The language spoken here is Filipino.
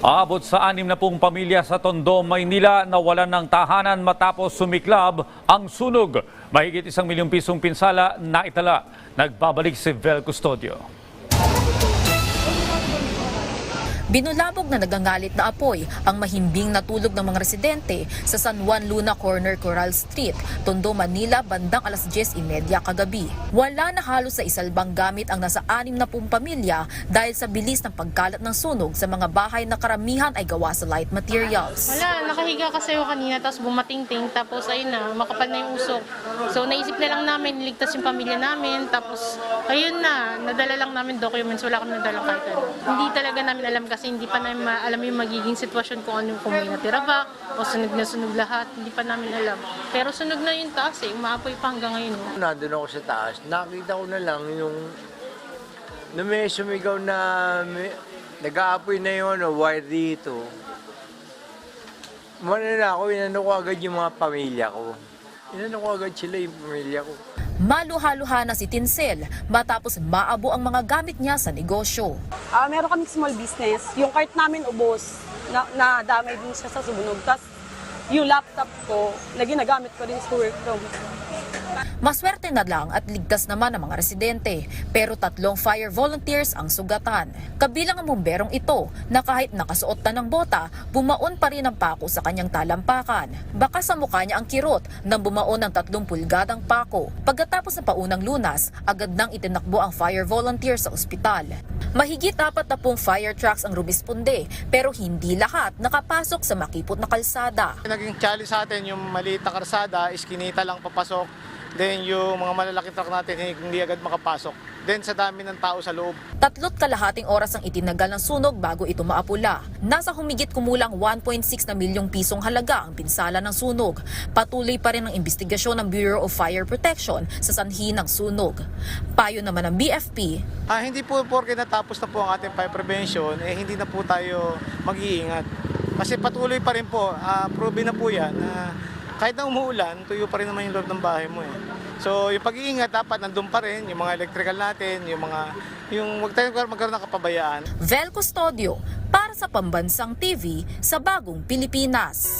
Aabot sa anim na pong pamilya sa Tondo, Maynila nawalan ng tahanan matapos sumiklab ang sunog. Mahigit isang milyong pisong pinsala na itala. Nagbabalik si Vel Custodio. Binulabog na nagangalit na apoy ang mahimbing natulog ng mga residente sa San Juan Luna Corner Coral Street, Tondo, Manila, bandang alas 10.30 kagabi. Wala na halos sa isalbang gamit ang nasa anim na pong pamilya dahil sa bilis ng pagkalat ng sunog sa mga bahay na karamihan ay gawa sa light materials. Wala, nakahiga kasi ako kanina tapos bumatingting tapos ayun na, makapal na yung usok. So naisip na lang namin, niligtas yung pamilya namin tapos ayun na, nadala lang namin documents, wala kami nadala kahit ano. Hindi talaga namin alam kasi hindi pa namin alam yung magiging sitwasyon kung ano kung may natira ba o sunog na sunog lahat, hindi pa namin alam. Pero sunog na yung taas eh, umaapoy pa hanggang ngayon. oh. Nandun ako sa taas, nakita ko na lang yung na may sumigaw na may, nag-aapoy na yung ano, wire dito. Muna na ako, inano ko agad yung mga pamilya ko. Inano ko agad sila yung pamilya ko. Maluha-luha na si Tinsel matapos maabo ang mga gamit niya sa negosyo. Ah, meron kami small business. Yung cart namin ubos, na, na damay din siya sa subunog. Tapos yung laptop ko, na ginagamit ko rin sa work from. Maswerte na lang at ligtas naman ang mga residente, pero tatlong fire volunteers ang sugatan. Kabilang ang bomberong ito na kahit nakasuot na ng bota, bumaon pa rin ang pako sa kanyang talampakan. Baka sa mukha niya ang kirot nang bumaon ng tatlong pulgadang pako. Pagkatapos ng paunang lunas, agad nang itinakbo ang fire volunteers sa ospital. Mahigit apat na pong fire trucks ang rumisponde, pero hindi lahat nakapasok sa makipot na kalsada. Naging challenge sa atin yung maliit na karsada, iskinita lang papasok. Then yung mga malalaking truck natin hindi agad makapasok. Then sa dami ng tao sa loob. Tatlot kalahating oras ang itinagal ng sunog bago ito maapula. Nasa humigit kumulang 1.6 na milyong pisong halaga ang pinsala ng sunog. Patuloy pa rin ang investigasyon ng Bureau of Fire Protection sa sanhi ng sunog. Payo naman ng BFP, Ah, hindi po porke natapos na po ang ating fire prevention, eh hindi na po tayo mag-iingat. Kasi patuloy pa rin po, ah, proven na po yan na kahit na umuulan, tuyo pa rin naman yung loob ng bahay mo eh. So yung pag-iingat dapat nandun pa rin, yung mga electrical natin, yung mga, yung wag tayong magkaroon ng kapabayaan. Vel Custodio para sa Pambansang TV sa Bagong Pilipinas.